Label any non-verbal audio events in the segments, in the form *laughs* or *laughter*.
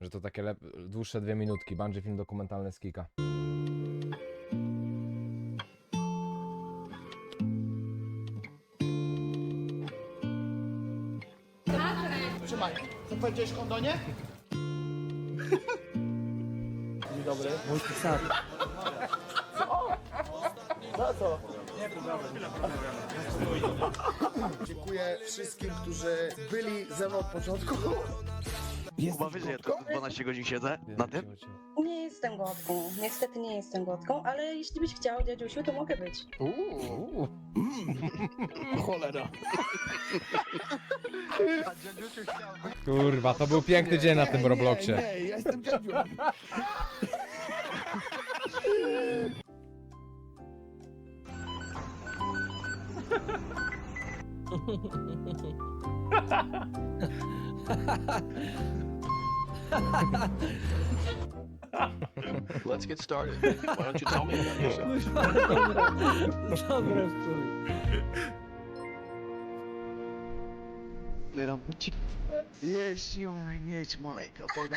Że to takie lep- dłuższe dwie minutki. Bungie film dokumentalny z Kika. Trzymaj. Co powiedziałeś o kondonie? Dzień dobry. Mój psat. Za co? Dziękuję wszystkim, którzy byli ze mną od początku. Chyba wiesz, że ja tu 12 godzin siedzę na tym? Nie jestem gotką. Niestety nie jestem gotką, ale jeśli byś chciał, dziadziusiu, to mogę być. Uuu. *laughs* Cholera. Kurwa, to był piękny dzień na tym Robloxie. Nie, nie, ja jestem dziadziu. *laughs* Let's get started. Why don't you tell me about yourself? Little Yes, you jest mojego Boga.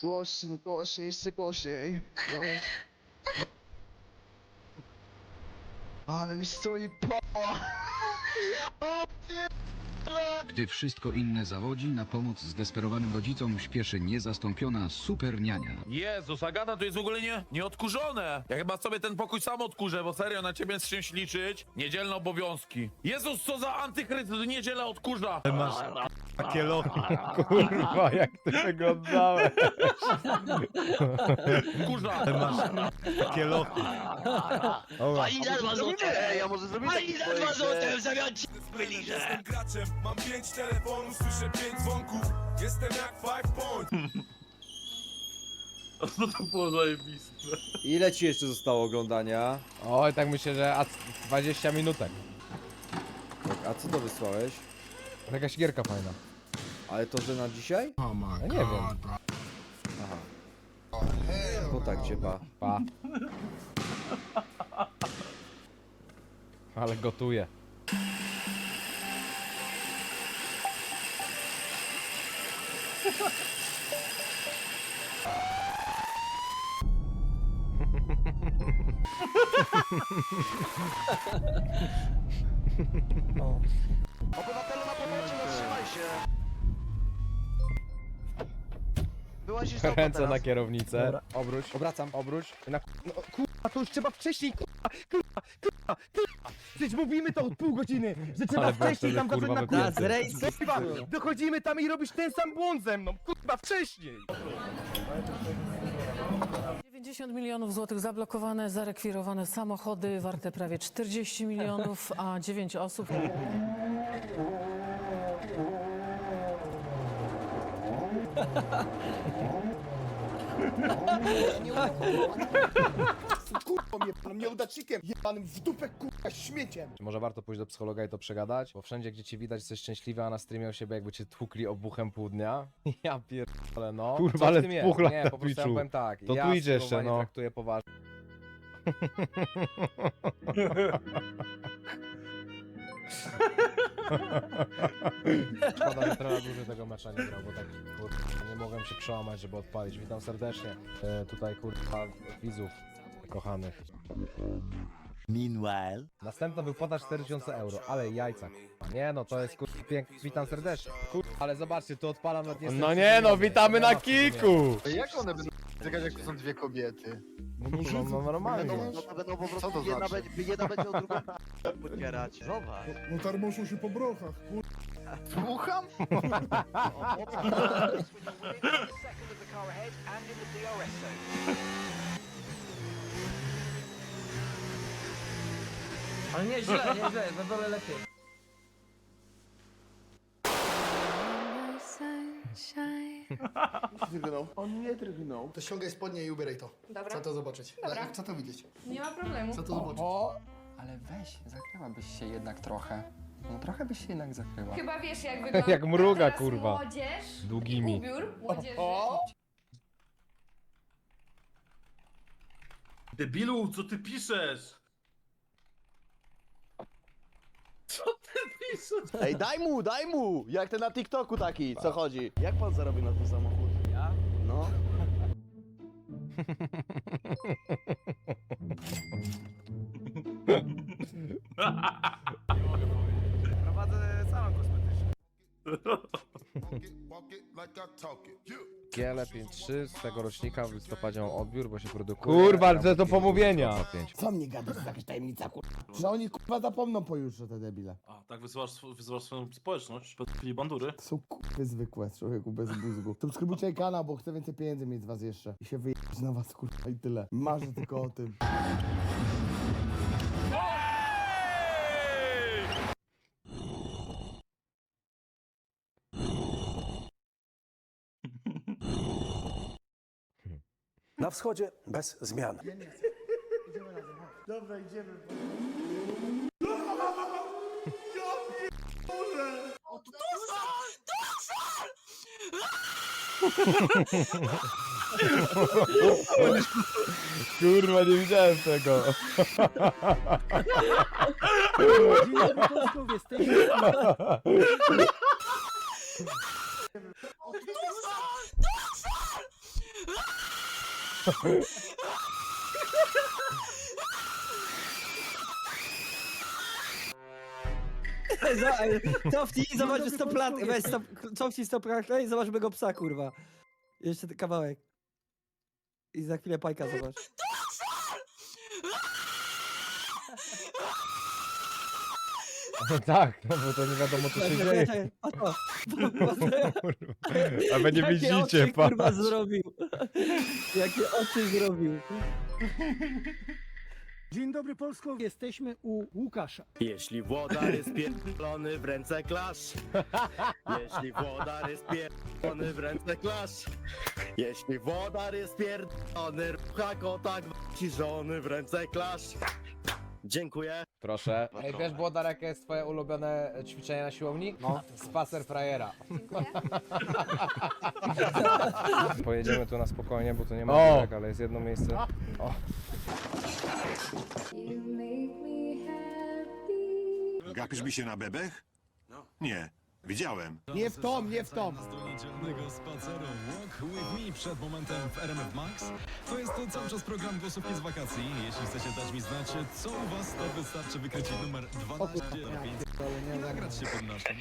Głośno, głośno, jeszcze głośniej. Ale mi stoi po... O, Gdy wszystko inne zawodzi, na pomoc zdesperowanym rodzicom śpieszy niezastąpiona super niania. Jezus, Agata to jest w ogóle nie, nieodkurzone. Ja chyba sobie ten pokój sam odkurzę, bo serio na ciebie z czymś liczyć. Niedzielne obowiązki. Jezus, co za antychryst, niedziela odkurza. Takie lochy. *laughs* Kurwa, jak ty wyglądałeś. Odkurza. Takie lochy. Dobra. Pani za dwa złote! Ej, ja może zrobić taki za dwa złote w zamian ci byli, że... Jestem graczem, mam pięć telefonów, słyszę pięć dzwonków Jestem jak five point *laughs* No to było zajebiste. Ile ci jeszcze zostało oglądania? Oj, tak myślę, że a 20 minutek. Tak, A co to wysłałeś? Jakaś gierka fajna. Ale to, że na dzisiaj? Ja nie wiem. Aha. To tak cię pa. Pa. Ale gotuje. Obywatelu na powrocie, zatrzymaj się! Byłaś już Ręce na kierownicę. Obróć. Obracam. Obróć. I Na... No kurwa, to już trzeba wcześniej, kurwa, kurwa, kurwa, kurwa. Przecież mówimy to od pół godziny, że trzeba Ale wcześniej tam zacząć kurwa, na wypięty. kurwa. rejs. Kurwa, dochodzimy tam i robisz ten sam błąd ze mną, kurwa, wcześniej. 90 milionów złotych zablokowane, zarekwirowane samochody warte prawie 40 milionów, a 9 osób. Kurwa, jebanym nieudacznikiem, jebanym w dupę, kurwa, śmieciem. Może warto pójść do psychologa i to przegadać? Bo wszędzie, gdzie ci widać, jesteś szczęśliwy, a na streamie u siebie jakby cię tłukli obuchem pół dnia. *laughs* Ja pierdolę, no. Kurwa, Co w ale tym jest? Nie, na po prostu ja Twitchu. powiem tak. To ja tu idzie jeszcze, spróbowanie no. traktuję poważnie. *laughs* *laughs* Szkoda, że trochę dłużej tego mecza nie grał, bo tak kurwa, nie mogłem się przełamać, żeby odpalić. Witam serdecznie e, tutaj kurwa widzów kochanych. Meanwhile... Następna wypłata 4000 euro, ale jajca. kurwa. Nie no, to jest kurwa pięknie. Witam serdecznie. Kurwa, ale zobaczcie, tu odpalam nawet nie jestem No nie no, przyziemiony. witamy na kiku! Jak one będą czekać, jak to są dwie kobiety? No, no, no normalnie. No to będą po Co prostu to jedna, znaczy? będzie, jedna będzie o drugą *laughs* podcierać. Zobacz. No tarmoszą się po brochach, kurwa. Słucham? *laughs* Ale nie źle, nie źle, na dole lepiej. Drgnął. On nie drgnął. To ściągaj spodnie i ubieraj to. Dobra. Chcę to zobaczyć. Dobra. Chcę to widzieć. Nie ma problemu. Chcę to zobaczyć. Ale weź, zakryłabyś się jednak trochę. No trochę byś się jednak zakryła. Chyba wiesz, jak *laughs* wygląda Jak mruga, teraz kurwa. młodzież Długimi. ubiór młodzieży. Debilu, co ty piszesz? Ej, daj mu, daj mu! Jak ten na TikToku taki, co chodzi? Jak pan zarobi na ten samochód? Ja? No. *laughs* Prowadzę salon kosmetyczny. *laughs* Giele 5-3 z tego rocznika w listopadzie mam odbiór, bo się produkuje. Kurwa, ale to pomówienia. 5. Co mnie gadasz, to jakaś tajemnica, kurwa? Że oni kurwa zapomną pojutrze, te debile. A, tak wyzywasz, sw- wyzywasz swoją społeczność, pedofili bandury? To są kurwy zwykłe, człowieku, bez mózgu. Subskrybujcie kanał, bo chcę więcej pieniędzy mieć z was jeszcze. I się wyjechać na was, kurwa, i tyle. Marzę tylko o tym. Na wschodzie bez zmian. Ja nie chcę. Idziemy razem. Dobra, idziemy. Kurwa, nie widziałem tego. Dzień dobry, Cofnij i zobacz 100 lat, weź 100, cofnij 100 krakla i zobacz mego psa, kurwa. Jeszcze ten kawałek. I za chwilę pajka zobacz. Tak, no bo to nie wiadomo co się dzieje. Czekaj, *laughs* a wy nie Jakie widzicie, oczy, kurwa, patrz. zrobił. Jakie oczy zrobił. Dzień dobry Polsko, jesteśmy u Łukasza. Jeśli włodar jest pierdolony w ręce klasz. Jeśli włodar jest pierdolony w ręce klasz. Jeśli włodar jest pierdolony, rucha go tak ci żony w ręce klasz. Dziękuję. Proszę. Ej, wiesz, Błodar, jakie jest twoje ulubione ćwiczenie na siłowni? No. Spacer frajera. *laughs* Pojedziemy tu na spokojnie, bo tu nie ma O! ale jest jedno miejsce. O. Gapisz mi się na bebech? Nie, widziałem. Nie w tom, nie w tom. Niedzielnego spaceru Walk With Me przed momentem w RMF Max. To jest to cały czas program głosówki z wakacji. Jeśli chcecie dać mi znać, co u was, to wystarczy wykryć numer 1205 i nagrać się pod naszym.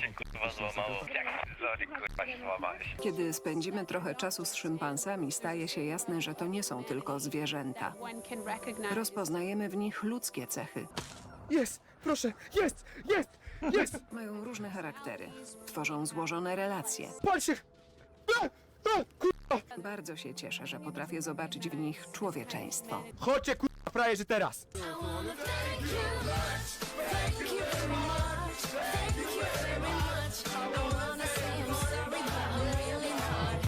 Kiedy spędzimy trochę czasu z szympansami, staje się jasne, że to nie są tylko zwierzęta. Rozpoznajemy w nich ludzkie cechy. Jest, proszę, jest, jest, jest! Mają różne charaktery, tworzą złożone relacje. Pal się! A, a, kurwa! Bardzo się cieszę, że potrafię zobaczyć w nich człowieczeństwo. Chodźcie, kurwa, frajerzy teraz!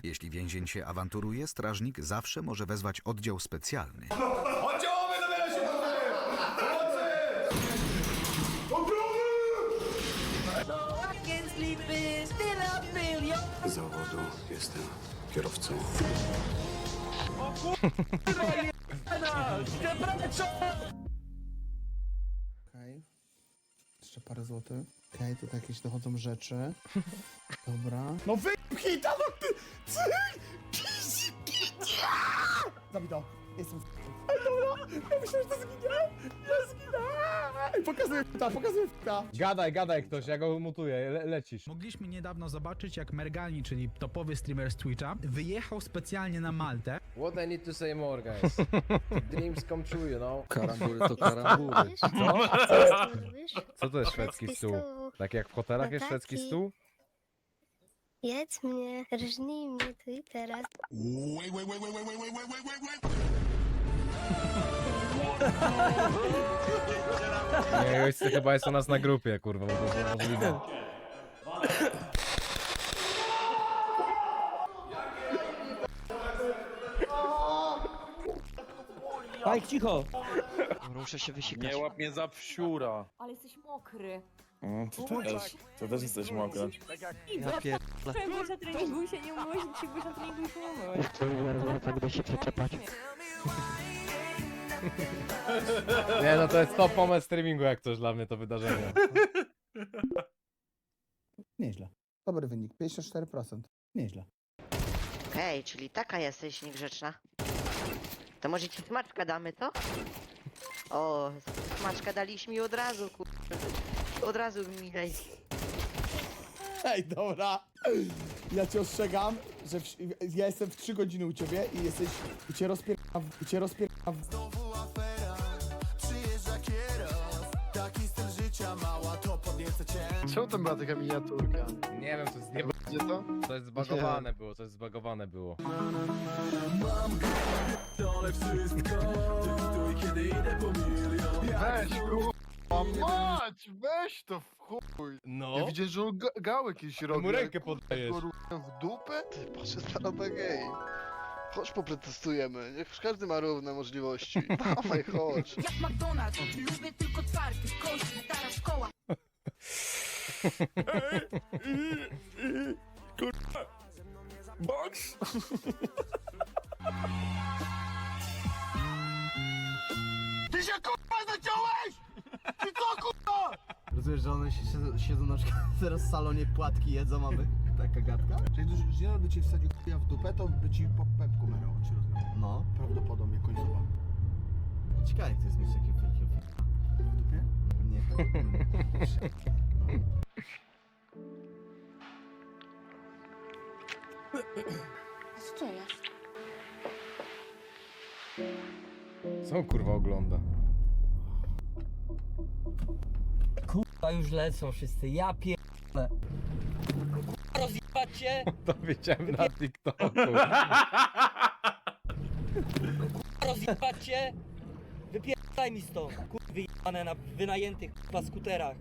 Jeśli więzień się awanturuje, strażnik zawsze może wezwać oddział specjalny. Z zawodu jestem kierowcą. Okej. Jeszcze parę złotych. Okej, tutaj jakieś dochodzą rzeczy. Dobra. No wypchnij tam, no ty! Zabij to. Jestem! Ja myślałem, że to zginę! Ja zginę! Pokazuję f***a, pokazuję f***a! Gadaj, gadaj ktoś, ja go mutuję, le lecisz. Mogliśmy niedawno zobaczyć, jak Mergani, czyli topowy streamer z Twitcha, wyjechał specjalnie na Maltę, What I need to say more, guys? Dreams come true, you know? Karambury to karambury. Co? Co to jest szwedzki stół? Tak jak w hotelach jest szwedzki stół? Jedz mnie, rżnij mnie tu i teraz. Wait, wait, wait, wait, wait, wait, wait, wait, wait, wait. Nie, goście chyba jest u nas na grupie, kurwa, bo to jest możliwe. Pajk, cicho! Muszę się wysikać. Nie łap mnie za wsiura. Ale jesteś mokry. to, też, to też jesteś mokry. Ja pierdolę. Byłeś na treningu i się nie umyłeś, dzisiaj byłeś na treningu i się nie umyłeś. Będę się przyczepać. *laughs* Nie, no to jest top moment streamingu jak coś dla mnie to wydarzenie. *laughs* Nieźle. Dobry wynik, 54%. Nieźle. Okej, czyli taka jesteś niegrzeczna. To może ci smaczka damy, co? O, smaczka daliśmy mi od razu, kur... Od razu milej. Ej, dobra. Ja cię ostrzegam, że w, ja jestem w 3 godziny u ciebie i jesteś... i cię rozpierdam, i cię rozpierdam. Czemu tam była taka miniaturka? Nie wiem, to jest nie... Gdzie to? To jest zbagowane było, to jest zbagowane było. Weź, kurwa, mać! Weź to w chuj! No. Ja widziałem, że on ga gałę jakieś robi. mu rękę podajesz. w dupę? Ty, patrz, jest na gej. Chodź poprotestujemy, niech każdy ma równe możliwości. *laughs* Dawaj, chodź. Jak McDonald's, lubię tylko twardy, kość, stara szkoła. *laughs* Box! Ty się kurwa zaciąłeś! Ty co kurwa? Rozumiesz, że one siedzą, siedzą na przykład *laughs* teraz w salonie płatki jedzą, mamy taka gadka? Czyli że Zielon by ci wsadził chuja w dupę, to by ci po pępku merał, ci rozumiem. No. Prawdopodobnie końcowa. Ciekawe, to jest mieć takie wielkie W dupie? Nie. *laughs* Co jest? Co on, kurwa ogląda? Kurwa, już lecą wszyscy, ja pierdolę. Rozjebać cię, *laughs* To wiedziałem na TikToku. rozjebać cię. Wypierdaj mi stąd, kurwy jebane na wynajętych kurwa skuterach.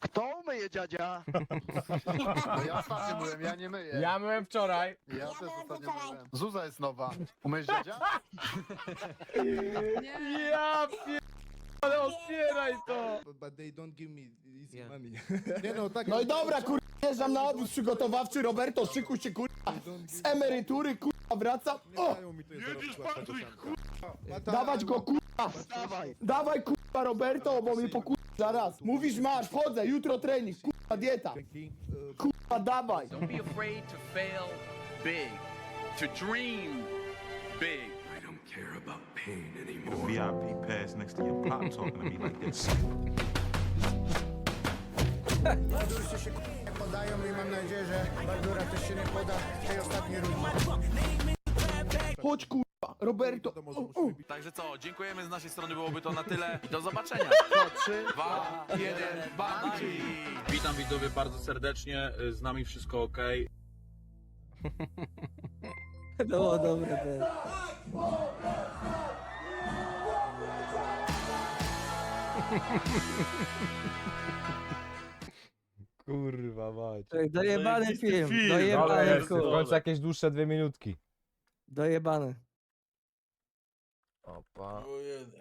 Kto myje dziadzia? *laughs* No ja ostatnio byłem, ja nie myję. Ja myłem wczoraj. Ja też ostatnio byłem. Zuza jest nowa. Umyjesz dziadzia? *laughs* Ja pier... Ale otwieraj to! But they don't give me easy money. *laughs* Nie no, tak. No i dobra, kurwa, jeżdżam na obóz przygotowawczy, Roberto, szykuj się, kurwa, z emerytury, kurwa, wracam. O! Jedziesz Patryk, kurwa! Dawać go, kurwa! Dawaj! Dawaj, kurwa, Roberto, bo mnie pokurwa zaraz. Mówisz, masz, wchodzę, jutro trening, kurwa, dieta. Kurwa, dawaj. Don't be afraid to fail big. To dream big. I don't care about pain anymore. VIP pass next to your pop talking to me like this. Bardurcy się podają i mam nadzieję, że Bardura też się nie poda w tej ostatniej rundzie. Chodź, kurwa, Roberto. O, o. Także co, dziękujemy z naszej strony, byłoby to na tyle i do zobaczenia. *laughs* Trzy? Dwa, jeden, bungee! Witam widzowie bardzo serdecznie, z nami wszystko ok. *laughs* Było dobre. *laughs* Kurwa mać. Dojebany film, dojebany jest, w kurwa. końcu jakieś dłuższe dwie minutki. Dojebany. Opa. O jeden.